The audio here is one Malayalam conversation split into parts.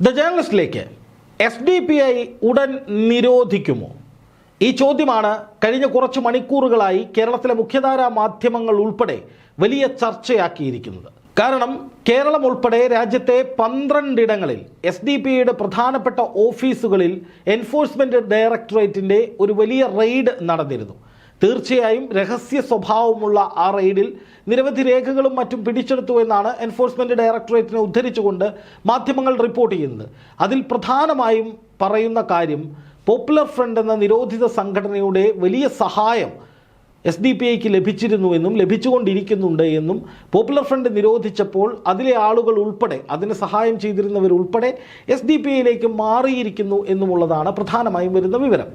ദ ജേർണലിസ്റ്റിലേക്ക് എസ് ഡി പി ഐ ഉടൻ നിരോധിക്കുമോ? ഈ ചോദ്യമാണ് കഴിഞ്ഞ കുറച്ച് മണിക്കൂറുകളായി കേരളത്തിലെ മുഖ്യധാരാ മാധ്യമങ്ങൾ ഉൾപ്പെടെ വലിയ ചർച്ചയാക്കിയിരിക്കുന്നത്. കാരണം കേരളം ഉൾപ്പെടെ രാജ്യത്തെ പന്ത്രണ്ടിടങ്ങളിൽ എസ് ഡി പി ഐയുടെ പ്രധാനപ്പെട്ട ഓഫീസുകളിൽ എൻഫോഴ്സ്മെന്റ് ഡയറക്ടറേറ്റിന്റെ ഒരു വലിയ റെയ്ഡ് നടന്നിരുന്നു. തീർച്ചയായും രഹസ്യ സ്വഭാവമുള്ള ആ റെയ്ഡിൽ നിരവധി രേഖകളും മറ്റും പിടിച്ചെടുത്തു എന്നാണ് എൻഫോഴ്സ്മെന്റ് ഡയറക്ടറേറ്റിനെ ഉദ്ധരിച്ചുകൊണ്ട് മാധ്യമങ്ങൾ റിപ്പോർട്ട് ചെയ്യുന്നത്. അതിൽ പ്രധാനമായും പറയുന്ന കാര്യം പോപ്പുലർ ഫ്രണ്ട് എന്ന നിരോധിത സംഘടനയുടെ വലിയ സഹായം എസ് ഡി പി ഐക്ക് ലഭിച്ചിരുന്നുവെന്നും ലഭിച്ചുകൊണ്ടിരിക്കുന്നുണ്ട് എന്നും പോപ്പുലർ ഫ്രണ്ട് നിരോധിച്ചപ്പോൾ അതിലെ ആളുകൾ ഉൾപ്പെടെ അതിന് സഹായം ചെയ്തിരുന്നവരുൾപ്പെടെ എസ് ഡി പി ഐയിലേക്ക് മാറിയിരിക്കുന്നു എന്നുമുള്ളതാണ് പ്രധാനമായും വരുന്ന വിവരം.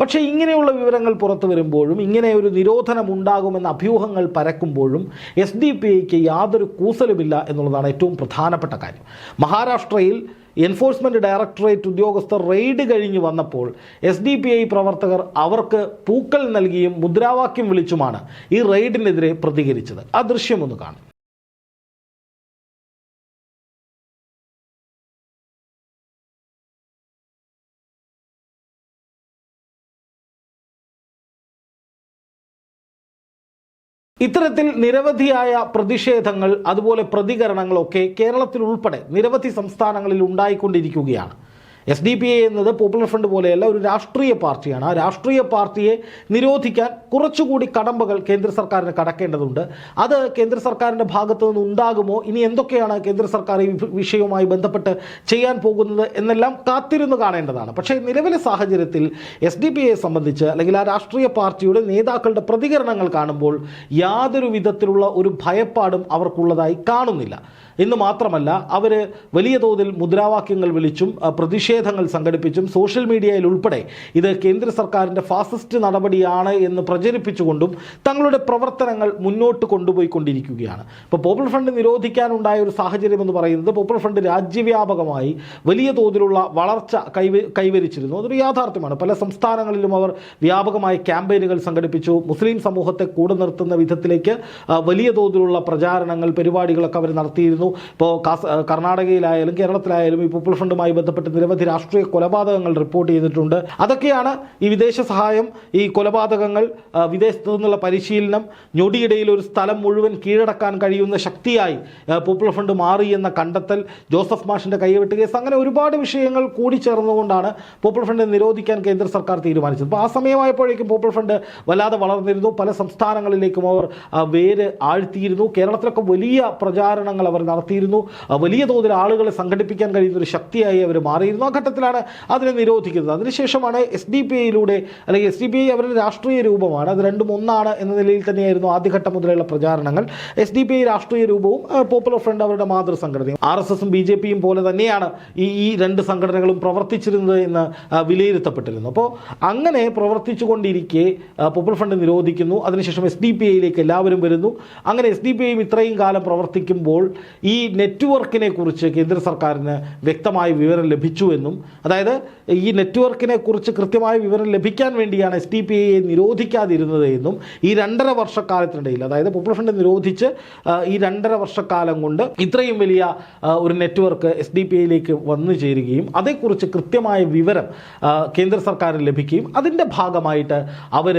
പക്ഷേ ഇങ്ങനെയുള്ള വിവരങ്ങൾ പുറത്തു വരുമ്പോഴും ഇങ്ങനെ ഒരു നിരോധനം ഉണ്ടാകുമെന്ന അഭ്യൂഹങ്ങൾ പരക്കുമ്പോഴും എസ് ഡി പി ഐക്ക് യാതൊരു കൂസലുമില്ല എന്നുള്ളതാണ് ഏറ്റവും പ്രധാനപ്പെട്ട കാര്യം. മഹാരാഷ്ട്രയിൽ എൻഫോഴ്സ്മെന്റ് ഡയറക്ടറേറ്റ് ഉദ്യോഗസ്ഥർ റെയ്ഡ് കഴിഞ്ഞ് വന്നപ്പോൾ എസ് ഡി പി ഐ പ്രവർത്തകർ അവർക്ക് പൂക്കൾ നൽകിയും മുദ്രാവാക്യം വിളിച്ചുമാണ് ഈ റെയ്ഡിനെതിരെ പ്രതികരിച്ചത്. ആ ദൃശ്യമൊന്ന് കാണും. ഇത്തരത്തിൽ നിരവധിയായ പ്രതിഷേധങ്ങൾ അതുപോലെ പ്രതികരണങ്ങളൊക്കെ കേരളത്തിൽ ഉൾപ്പെടെ നിരവധി സംസ്ഥാനങ്ങളിൽ ഉണ്ടായിക്കൊണ്ടിരിക്കുകയാണ്. എസ് ഡി പി എ എന്നത് പോപ്പുലർ ഫ്രണ്ട് പോലെയല്ല ഒരു രാഷ്ട്രീയ പാർട്ടിയാണ്. ആ രാഷ്ട്രീയ പാർട്ടിയെ നിരോധിക്കാൻ കുറച്ചുകൂടി കടമ്പകൾ കേന്ദ്ര സർക്കാരിന് കടക്കേണ്ടതുണ്ട്. അത് കേന്ദ്ര സർക്കാരിന്റെ ഭാഗത്തു നിന്ന് ഉണ്ടാകുമോ? ഇനി എന്തൊക്കെയാണ് കേന്ദ്ര സർക്കാർ ഈ വിഷയവുമായി ബന്ധപ്പെട്ട് ചെയ്യാൻ പോകുന്നത് എന്നെല്ലാം കാത്തിരുന്ന് കാണേണ്ടതാണ്. പക്ഷേ നിലവിലെ സാഹചര്യത്തിൽ എസ് ഡി പി എയെ സംബന്ധിച്ച് അല്ലെങ്കിൽ ആ രാഷ്ട്രീയ പാർട്ടിയുടെ നേതാക്കളുടെ പ്രതികരണങ്ങൾ കാണുമ്പോൾ യാതൊരു വിധത്തിലുള്ള ഒരു ഭയപ്പാടും അവർക്കുള്ളതായി കാണുന്നില്ല. എന്ന് മാത്രമല്ല അവർ വലിയ തോതിൽ മുദ്രാവാക്യങ്ങൾ വിളിച്ചും അഹ് പ്രതിഷേധങ്ങൾ സംഘടിപ്പിച്ചും സോഷ്യൽ മീഡിയയിൽ ഉൾപ്പെടെ ഇത് കേന്ദ്ര സർക്കാരിന്റെ ഫാസിസ്റ്റ് നടപടിയാണ് എന്ന് പ്രചരിപ്പിച്ചുകൊണ്ടും തങ്ങളുടെ പ്രവർത്തനങ്ങൾ മുന്നോട്ട് കൊണ്ടുപോയിക്കൊണ്ടിരിക്കുകയാണ്. ഇപ്പോൾ പോപ്പുലർ ഫ്രണ്ട് നിരോധിക്കാനുണ്ടായ ഒരു സാഹചര്യം എന്ന് പറയുന്നത് പോപ്പുലർ ഫ്രണ്ട് രാജ്യവ്യാപകമായി വലിയ തോതിലുള്ള വളർച്ച കൈവ കൈവരിച്ചിരുന്നു. അതൊരു യാഥാർത്ഥ്യമാണ്. പല സംസ്ഥാനങ്ങളിലും അവർ വ്യാപകമായ ക്യാമ്പയിനുകൾ സംഘടിപ്പിച്ചു. മുസ്ലിം സമൂഹത്തെ കൂടെ നിർത്തുന്ന വിധത്തിലേക്ക് വലിയ തോതിലുള്ള പ്രചാരണങ്ങൾ പരിപാടികളൊക്കെ അവർ നടത്തിയിരുന്നു. ഇപ്പോൾ കർണാടകയിലായാലും കേരളത്തിലായാലും ഈ പോപ്പുലർ ഫ്രണ്ടുമായി ബന്ധപ്പെട്ട് നിരവധി രാഷ്ട്രീയ കൊലപാതകങ്ങൾ റിപ്പോർട്ട് ചെയ്തിട്ടുണ്ട്. അതൊക്കെയാണ് ഈ വിദേശ സഹായം ഈ കൊലപാതകങ്ങൾ വിദേശത്തു നിന്നുള്ള പരിശീലനം ഞൊടിയിടയിൽ ഒരു സ്ഥലം മുഴുവൻ കീഴടക്കാൻ കഴിയുന്ന ശക്തിയായി പോപ്പുലർ ഫ്രണ്ട് മാറി എന്ന കണ്ടെത്തൽ ജോസഫ് മാഷിന്റെ കൈവെട്ട് കേസ്. അങ്ങനെ ഒരുപാട് വിഷയങ്ങൾ കൂടി കൂടിച്ചേർന്നുകൊണ്ടാണ് പോപ്പുലർ ഫ്രണ്ട് നിരോധിക്കാൻ കേന്ദ്ര സർക്കാർ തീരുമാനിച്ചത്. അപ്പോൾ ആ സമയമായപ്പോഴേക്കും പോപ്പുലർ ഫ്രണ്ട് വല്ലാതെ വളർന്നിരുന്നു. പല സംസ്ഥാനങ്ങളിലേക്കും അവർ വേര് ആഴ്ത്തിയിരുന്നു. കേരളത്തിലൊക്കെ വലിയ പ്രചാരണങ്ങൾ അവർ നടത്തിയിരുന്നു. വലിയ തോതിൽ ആളുകളെ സംഘടിപ്പിക്കാൻ കഴിയുന്ന ഒരു ശക്തിയായി അവർ മാറിയിരുന്നു. ഘട്ടത്തിലാണ് അതിനെ നിരോധിക്കുന്നത്. അതിനുശേഷമാണ് എസ് ഡി പി ഐയിലൂടെ അല്ലെങ്കിൽ എസ് ഡി പി ഐ അവരുടെ രാഷ്ട്രീയ രൂപമാണ്. അത് രണ്ടും ഒന്നാണ് എന്ന നിലയിൽ തന്നെയായിരുന്നു ആദ്യഘട്ടം മുതലുള്ള പ്രചാരണങ്ങൾ. എസ് ഡി പി ഐ രാഷ്ട്രീയ രൂപവും പോപ്പുലർ ഫ്രണ്ട് അവരുടെ മാതൃസംഘടനയും. ആർ എസ് എസും ബി ജെ പിയും പോലെ തന്നെയാണ് ഈ ഈ രണ്ട് സംഘടനകളും പ്രവർത്തിച്ചിരുന്നത് എന്ന് വിലയിരുത്തപ്പെട്ടിരുന്നു. അപ്പോൾ അങ്ങനെ പ്രവർത്തിച്ചുകൊണ്ടിരിക്കെ പോപ്പുലർ ഫ്രണ്ട് നിരോധിക്കുന്നു. അതിനുശേഷം എസ് ഡി പി ഐയിലേക്ക് എല്ലാവരും വരുന്നു. അങ്ങനെ എസ് ഡി പി ഐയും ഇത്രയും കാലം പ്രവർത്തിക്കുമ്പോൾ ഈ നെറ്റ്വർക്കിനെ കുറിച്ച് കേന്ദ്ര സർക്കാരിന് വ്യക്തമായ വിവരം ലഭിച്ചു എന്നും അതായത് ഈ നെറ്റ്വർക്കിനെ കുറിച്ച് കൃത്യമായ വിവരം ലഭിക്കാൻ വേണ്ടിയാണ് എസ് ഡി പി ഐയെ നിരോധിക്കാതിരുന്നത് എന്നും ഈ രണ്ടര വർഷക്കാലത്തിനിടയിൽ അതായത് പോപ്പുലർ ഫ്രണ്ട് നിരോധിച്ച് ഈ രണ്ടര വർഷക്കാലം കൊണ്ട് ഇത്രയും വലിയ ഒരു നെറ്റ്വർക്ക് എസ് ഡി പി ഐയിലേക്ക് വന്നു ചേരുകയും അതേക്കുറിച്ച് കൃത്യമായ വിവരം കേന്ദ്ര സർക്കാരിന് ലഭിക്കുകയും അതിന്റെ ഭാഗമായിട്ട് അവർ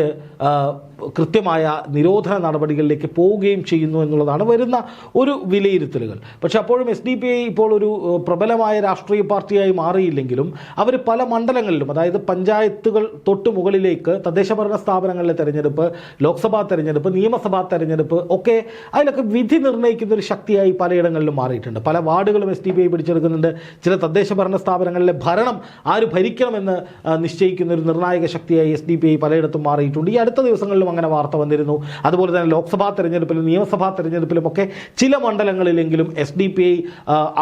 കൃത്യമായ നിരോധന നടപടികളിലേക്ക് പോവുകയും ചെയ്യുന്നു എന്നുള്ളതാണ് വരുന്ന ഒരു വിലയിരുത്തലുകൾ. പക്ഷേ അപ്പോഴും എസ് ഡി പി ഐ ഇപ്പോൾ ഒരു പ്രബലമായ രാഷ്ട്രീയ പാർട്ടിയായി മാറിയില്ലെങ്കിലും അവർ പല മണ്ഡലങ്ങളിലും അതായത് പഞ്ചായത്തുകൾ തൊട്ട് മുകളിലേക്ക് തദ്ദേശഭരണ സ്ഥാപനങ്ങളിലെ തെരഞ്ഞെടുപ്പ് ലോക്സഭാ തെരഞ്ഞെടുപ്പ് നിയമസഭാ തെരഞ്ഞെടുപ്പ് ഒക്കെ അതിലൊക്കെ വിധി നിർണയിക്കുന്ന ഒരു ശക്തിയായി പലയിടങ്ങളിലും മാറിയിട്ടുണ്ട്. പല വാർഡുകളും എസ് ഡി പി ഐ പിടിച്ചെടുക്കുന്നുണ്ട്. ചില തദ്ദേശഭരണ സ്ഥാപനങ്ങളിലെ ഭരണം ആര് ഭരിക്കണമെന്ന് നിശ്ചയിക്കുന്ന ഒരു നിർണായക ശക്തിയായി എസ് ഡി പി ഐ പലയിടത്തും മാറിയിട്ടുണ്ട്. ഈ അടുത്ത ദിവസങ്ങളിലും അങ്ങനെ വാർത്ത വന്നിരുന്നു. അതുപോലെ തന്നെ ലോക്സഭാ തെരഞ്ഞെടുപ്പിലും നിയമസഭാ തെരഞ്ഞെടുപ്പിലും ഒക്കെ ചില മണ്ഡലങ്ങളിലെങ്കിലും എസ് ഡി പി ഐ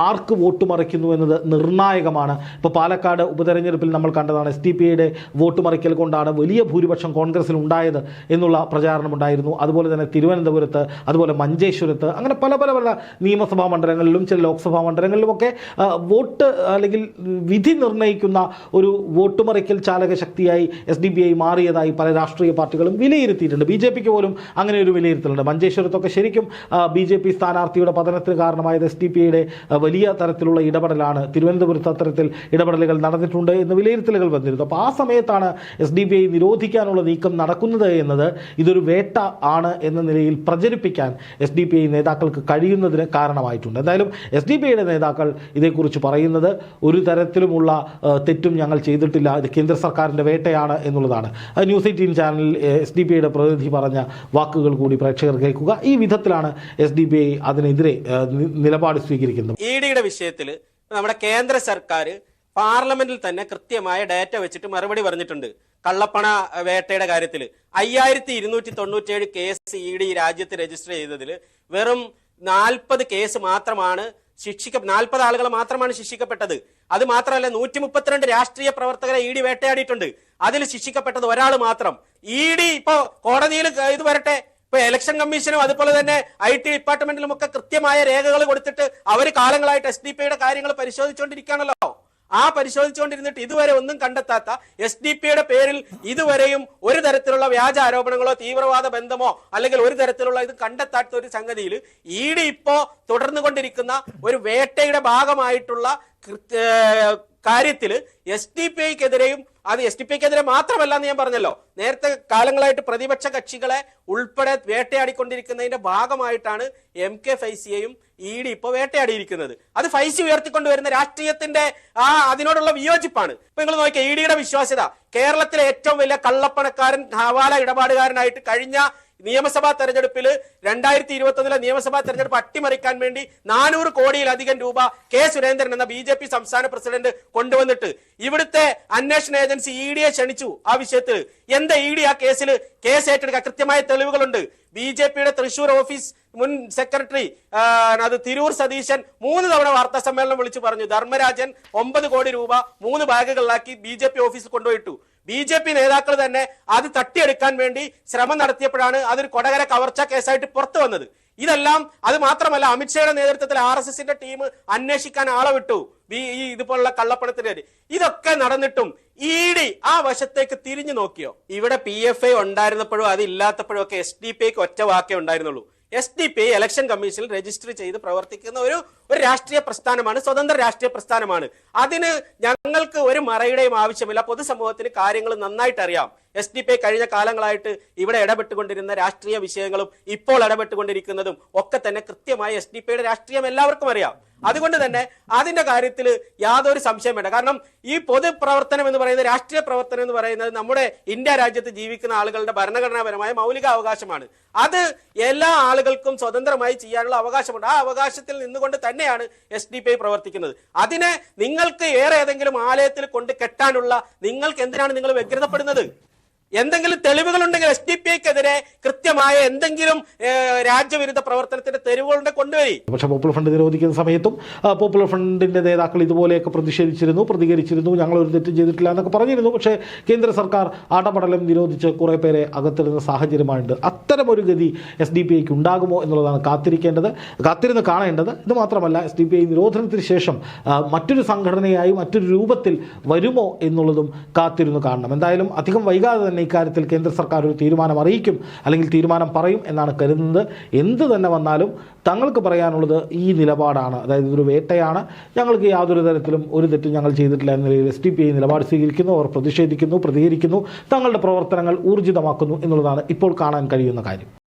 ആർക്ക് വോട്ട് മറിക്കുന്നു എന്നത് നിർണായകമാണ്. ഇപ്പോൾ പാലക്കാട് ഉപതെരഞ്ഞെടുപ്പിൽ നമ്മൾ കണ്ടതാണ് എസ് വോട്ട് മറിക്കൽ കൊണ്ടാണ് വലിയ ഭൂരിപക്ഷം കോൺഗ്രസിൽ ഉണ്ടായത് എന്നുള്ള പ്രചാരണമുണ്ടായിരുന്നു അതുപോലെ തന്നെ തിരുവനന്തപുരത്ത് അതുപോലെ മഞ്ചേശ്വരത്ത് അങ്ങനെ പല പല പല നിയമസഭാ മണ്ഡലങ്ങളിലും ചില ലോക്സഭാ മണ്ഡലങ്ങളിലുമൊക്കെ വോട്ട് അല്ലെങ്കിൽ വിധി നിർണയിക്കുന്ന ഒരു വോട്ട് മറിക്കൽ ചാലക ശക്തിയായി എസ് ഡി ബി ഐ മാറിയതായി പല രാഷ്ട്രീയ പാർട്ടികളും വിലയിരുത്തിയിട്ടുണ്ട്. ബി ജെ പിക്ക് പോലും അങ്ങനെ ഒരു വിലയിരുത്തലുണ്ട്. മഞ്ചേശ്വരത്തൊക്കെ ശരിക്കും ബി ജെ പി സ്ഥാനാർത്ഥിയുടെ പതനത്തിന് കാരണമായത് എസ് ഡി പി ഐയുടെ വലിയ തരത്തിലുള്ള ഇടപെടലാണ്. തിരുവനന്തപുരത്ത് അത്തരത്തിൽ ഇടപെടലുകൾ നടന്നിട്ടുണ്ട് എന്ന് വിലയിരുത്തലുകൾ വന്നിരുന്നു. അപ്പോൾ ആ സമയത്താണ് എസ് ഡി ബി ഐ നിരോധിക്കാനുള്ള നീക്കം നടക്കുന്നത് എന്നത് ഇതൊരു വേട്ട ആണ് എന്ന നിലയിൽ പ്രചരിപ്പിക്കാൻ എസ് ഡി പി ഐ നേതാക്കൾക്ക് കഴിയുന്നതിന് കാരണമായിട്ടുണ്ട്. എന്തായാലും എസ് ഡി പി ഐയുടെ നേതാക്കൾ ഇതേക്കുറിച്ച് പറയുന്നത് ഒരു തരത്തിലുമുള്ള തെറ്റും ഞങ്ങൾ ചെയ്തിട്ടില്ല. ഇത് കേന്ദ്ര സർക്കാരിന്റെ വേട്ടയാണ് എന്നുള്ളതാണ്. അത് ന്യൂസ് എയ്റ്റീൻ ചാനലിൽ എസ് ഡി പി ഐയുടെ പ്രതിനിധി പറഞ്ഞ വാക്കുകൾ കൂടി പ്രേക്ഷകർ കേൾക്കുക. ഈ വിധത്തിലാണ് എസ് ഡി പി ഐ അതിനെതിരെ നിലപാട് സ്വീകരിക്കുന്നത്. ഇ ഡിയുടെ വിഷയത്തിൽ നമ്മുടെ കേന്ദ്ര സർക്കാർ പാർലമെന്റിൽ തന്നെ കൃത്യമായ ഡാറ്റ വെച്ചിട്ട് മറുപടി പറഞ്ഞിട്ടുണ്ട്. കള്ളപ്പണ വേട്ടയുടെ കാര്യത്തിൽ അയ്യായിരത്തി ഇരുന്നൂറ്റി തൊണ്ണൂറ്റിയേഴ് കേസ് ഇ ഡി രാജ്യത്ത് രജിസ്റ്റർ ചെയ്തതിൽ വെറും നാൽപ്പത് കേസ് മാത്രമാണ് ശിക്ഷിക്ക നാൽപ്പത് ആളുകൾ മാത്രമാണ് ശിക്ഷിക്കപ്പെട്ടത്. അത് മാത്രമല്ല നൂറ്റി മുപ്പത്തിരണ്ട് രാഷ്ട്രീയ പ്രവർത്തകരെ ഇ ഡി വേട്ടയാടിയിട്ടുണ്ട്. അതിൽ ശിക്ഷിക്കപ്പെട്ടത് ഒരാൾ മാത്രം. ഇ ഡി ഇപ്പോ കോടതിയിൽ ഇത് വരട്ടെ. ഇപ്പൊ ഇലക്ഷൻ കമ്മീഷനും അതുപോലെ തന്നെ ഐ ടി ഡിപ്പാർട്ട്മെന്റിലും ഒക്കെ കൃത്യമായ രേഖകൾ കൊടുത്തിട്ട് അവർ കാലങ്ങളായിട്ട് എസ് ഡി പിയുടെ കാര്യങ്ങൾ പരിശോധിച്ചുകൊണ്ടിരിക്കുകയാണല്ലോ ആ പരിശോധിച്ചുകൊണ്ടിരുന്നിട്ട് ഇതുവരെ ഒന്നും കണ്ടെത്താത്ത എസ് ഡി പിയുടെ പേരിൽ ഇതുവരെയും ഒരു തരത്തിലുള്ള വ്യാജ ആരോപണങ്ങളോ തീവ്രവാദ ബന്ധമോ അല്ലെങ്കിൽ ഒരു തരത്തിലുള്ള ഇത് കണ്ടെത്താത്ത ഒരു സംഗതിയിൽ ഇ ഡി ഇപ്പോ തുടർന്നു കൊണ്ടിരിക്കുന്ന ഒരു വേട്ടയുടെ ഭാഗമായിട്ടുള്ള കാര്യത്തിൽ എസ് ഡി പി ഐക്കെതിരെയും അത് എസ് ഡി പിക്കെതിരെ മാത്രമല്ല എന്ന് ഞാൻ പറഞ്ഞല്ലോ. നേരത്തെ കാലങ്ങളായിട്ട് പ്രതിപക്ഷ കക്ഷികളെ ഉൾപ്പെടെ വേട്ടയാടിക്കൊണ്ടിരിക്കുന്നതിന്റെ ഭാഗമായിട്ടാണ് എം കെ ഫൈസിയെയും ഇ ഡി ഇപ്പോൾ വേട്ടയാടിയിരിക്കുന്നത്. അത് ഫൈസി ഉയർത്തിക്കൊണ്ടുവരുന്ന രാഷ്ട്രീയത്തിന്റെ ആ അതിനോടുള്ള വിയോജിപ്പാണ്. ഇപ്പൊ നിങ്ങൾ നോക്കിയ ഇ ഡിയുടെ വിശ്വാസ്യത. കേരളത്തിലെ ഏറ്റവും വലിയ കള്ളപ്പണക്കാരൻ ഹവാല ഇടപാടുകാരനായിട്ട് കഴിഞ്ഞ നിയമസഭാ തെരഞ്ഞെടുപ്പിൽ രണ്ടായിരത്തി ഇരുപത്തി ഒന്നിലെ നിയമസഭാ തെരഞ്ഞെടുപ്പ് അട്ടിമറിക്കാൻ വേണ്ടി നാനൂറ് കോടിയിലധികം രൂപ കെ സുരേന്ദ്രൻ എന്ന ബി ജെ പി സംസ്ഥാന പ്രസിഡന്റ് കൊണ്ടുവന്നിട്ട് ഇവിടുത്തെ അന്വേഷണ ഏജൻസി ഇ ഡിയെ ക്ഷണിച്ചു ആ വിഷയത്തിൽ എന്താ ഇ ഡി ആ കേസിൽ കേസ് ഏറ്റെടുക്കുക? കൃത്യമായ തെളിവുകളുണ്ട്. ബി ജെ പിയുടെ തൃശൂർ ഓഫീസ് മുൻ സെക്രട്ടറി അത് തിരൂർ സതീശൻ മൂന്ന് തവണ വാർത്താ സമ്മേളനം വിളിച്ചു പറഞ്ഞു. ധർമ്മരാജൻ ഒമ്പത് കോടി രൂപ മൂന്ന് ബാഗുകളിലാക്കി ബി ജെ പി ഓഫീസിൽ കൊണ്ടുപോയിട്ടു. ബി ജെ പി നേതാക്കൾ തന്നെ അത് തട്ടിയെടുക്കാൻ വേണ്ടി ശ്രമം നടത്തിയപ്പോഴാണ് അതൊരു കൊടകര കവർച്ച കേസായിട്ട് പുറത്തു വന്നത്. ഇതെല്ലാം അത് മാത്രമല്ല അമിത്ഷായുടെ നേതൃത്വത്തിൽ ആർ എസ് എസിന്റെ ടീം അന്വേഷിക്കാൻ ആളെ വിട്ടു. ഈ ഇതുപോലുള്ള കള്ളപ്പണത്തിന് ഇതൊക്കെ നടന്നിട്ടും ഇ ഡി ആ വശത്തേക്ക് തിരിഞ്ഞു നോക്കിയോ? ഇവിടെ പി എഫ് ഐ ഉണ്ടായിരുന്നപ്പോഴും അത് ഇല്ലാത്തപ്പോഴും ഒക്കെ എസ് ഡി പി ഐക്ക് ഒറ്റ വാക്കേ ഉണ്ടായിരുന്നുള്ളൂ. S D P I election കമ്മീഷനിൽ രജിസ്റ്റർ ചെയ്ത് പ്രവർത്തിക്കുന്ന ഒരു ഒരു രാഷ്ട്രീയ പ്രസ്ഥാനമാണ് സ്വതന്ത്ര രാഷ്ട്രീയ പ്രസ്ഥാനമാണ്. അതിന് ഞങ്ങൾക്ക് ഒരു മറയുടെയും ആവശ്യമില്ല. പൊതുസമൂഹത്തിന് കാര്യങ്ങൾ നന്നായിട്ട് അറിയാം എസ് ഡി പി കഴിഞ്ഞ കാലങ്ങളായിട്ട് ഇവിടെ ഇടപെട്ടുകൊണ്ടിരുന്ന രാഷ്ട്രീയ വിഷയങ്ങളും ഇപ്പോൾ ഇടപെട്ടുകൊണ്ടിരിക്കുന്നതും ഒക്കെ തന്നെ കൃത്യമായി എസ് ഡി പി ഐയുടെ രാഷ്ട്രീയം എല്ലാവർക്കും അറിയാം. അതുകൊണ്ട് തന്നെ അതിന്റെ കാര്യത്തിൽ യാതൊരു സംശയം വേണ്ട. കാരണം ഈ പൊതുപ്രവർത്തനം എന്ന് പറയുന്നത് രാഷ്ട്രീയ പ്രവർത്തനം എന്ന് പറയുന്നത് നമ്മുടെ ഇന്ത്യ രാജ്യത്ത് ജീവിക്കുന്ന ആളുകളുടെ ഭരണഘടനാപരമായ മൗലിക അവകാശമാണ് അത് എല്ലാ ആളുകൾക്കും സ്വതന്ത്രമായി ചെയ്യാനുള്ള അവകാശമുണ്ട്. ആ അവകാശത്തിൽ നിന്നുകൊണ്ട് തന്നെയാണ് എസ് ഡി പി ഐ പ്രവർത്തിക്കുന്നത്. അതിനെ നിങ്ങൾക്ക് ഏറെ ഏതെങ്കിലും ആലയത്തിൽ കൊണ്ട് കെട്ടാനുള്ള നിങ്ങൾക്ക് എന്തിനാണ് നിങ്ങൾ വ്യഗ്രതപ്പെടുന്നത്? എന്തെങ്കിലും തെളിവുകളുണ്ടെങ്കിൽ എസ് ഡി പി ഐക്കെതിരെ കൃത്യമായ എന്തെങ്കിലും രാജ്യവിരുദ്ധ പ്രവർത്തനത്തിന്റെ തെരുവുകളുടെ കൊണ്ടുവരി. പക്ഷേ പോപ്പുലർ ഫണ്ട് നിരോധിക്കുന്ന സമയത്തും പോപ്പുലർ ഫണ്ടിന്റെ നേതാക്കൾ ഇതുപോലെയൊക്കെ പ്രതിഷേധിച്ചിരുന്നു പ്രതികരിച്ചിരുന്നു ഞങ്ങൾ ഒരു തെറ്റും ചെയ്തിട്ടില്ല എന്നൊക്കെ പറഞ്ഞിരുന്നു. പക്ഷേ കേന്ദ്ര സർക്കാർ ആടപടലം നിരോധിച്ച് കുറേ പേരെ അകത്തിടുന്ന അത്തരം ഒരു ഗതി എസ് ഡി പി ഐക്ക് ഉണ്ടാകുമോ എന്നുള്ളതാണ് കാത്തിരിക്കേണ്ടത് കാത്തിരുന്ന് കാണേണ്ടത്. ഇത് മാത്രമല്ല എസ് ഡി പി ഐ നിരോധനത്തിന് ശേഷം മറ്റൊരു സംഘടനയായി മറ്റൊരു രൂപത്തിൽ വരുമോ എന്നുള്ളതും കാത്തിരുന്ന് കാണണം. എന്തായാലും അധികം വൈകാതെ തന്നെ ഇക്കാര്യത്തിൽ കേന്ദ്ര സർക്കാർ ഒരു തീരുമാനം അറിയിക്കും അല്ലെങ്കിൽ തീരുമാനം പറയും എന്നാണ് കരുതുന്നത്. എന്ത് തന്നെ വന്നാലും തങ്ങൾക്ക് പറയാനുള്ളത് ഈ നിലപാടാണ്. അതായത് ഇതൊരു വേട്ടയാണ്. ഞങ്ങൾക്ക് യാതൊരു തരത്തിലും ഒരു തെറ്റും ഞങ്ങൾ ചെയ്തിട്ടില്ല എന്ന നിലയിൽ എസ് ടി പി ഐ നിലപാട് സ്വീകരിക്കുന്നു. അവർ പ്രതിഷേധിക്കുന്നു പ്രതികരിക്കുന്നു. തങ്ങളുടെ പ്രവർത്തനങ്ങൾ ഊർജിതമാക്കുന്നു എന്നുള്ളതാണ് ഇപ്പോൾ കാണാൻ കഴിയുന്ന കാര്യം.